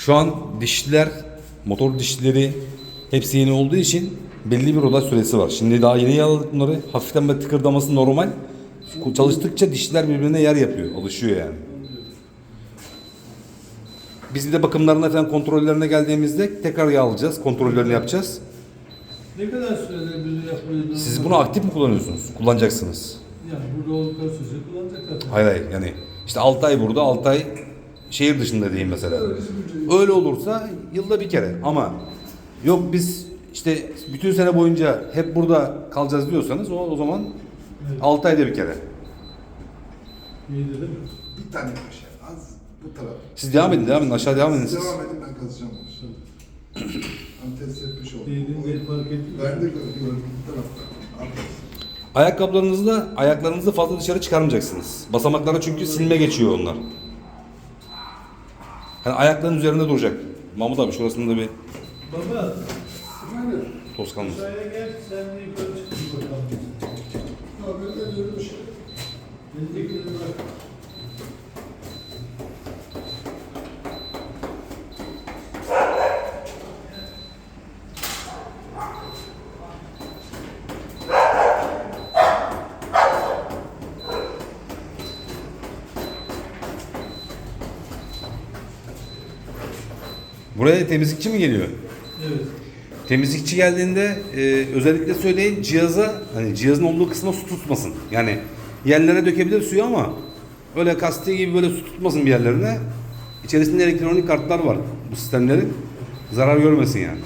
Şu an dişliler, motor dişlileri hepsi yeni olduğu için belli bir oda süresi var. Şimdi daha yeni yağladık bunları. Hafiften böyle tıkırdaması normal. Çalıştıkça dişliler birbirine yer yapıyor. Alışıyor yani. Biz bir de bakımlarına falan kontrollerine geldiğimizde tekrar yağlayacağız. Kontrollerini yapacağız. Ne kadar sürede bir yapıyorsunuz? Siz bunu aktif mi kullanıyorsunuz? Kullanacaksınız. Yani burada oldukları sürece kullanacaklar. Hayır hayır yani işte 6 ay burada 6 ay şehir dışında diyeyim mesela. Öyle olursa yılda bir kere ama yok biz işte bütün sene boyunca hep burada kalacağız diyorsanız o, o zaman Evet. 6 ayda bir kere. İyi de değil mi? Bir tane aşağı, az bu taraf. Siz devam edin devam edin aşağı devam edin siz. Devam edin ben kazacağım test etmiş oldum. Değdiğin yeri fark ettin mi? Ben de gördüm bu tarafta. Ayakkabılarınızı da ayaklarınızı fazla dışarı çıkarmayacaksınız. Basamaklara çünkü silme geçiyor onlar. Yani ayakların üzerinde duracak. Mahmut abi şurasında bir Baba, kalmış. aşağıya gel, sen de yukarı çık bakalım. abi öyle diyorum şey. Benimkileri bırak. Buraya temizlikçi mi geliyor? Evet. Temizlikçi geldiğinde e, özellikle söyleyin cihaza hani cihazın olduğu kısma su tutmasın. Yani yerlere dökebilir suyu ama öyle kastı gibi böyle su tutmasın bir yerlerine. İçerisinde elektronik kartlar var bu sistemlerin. Zarar görmesin yani.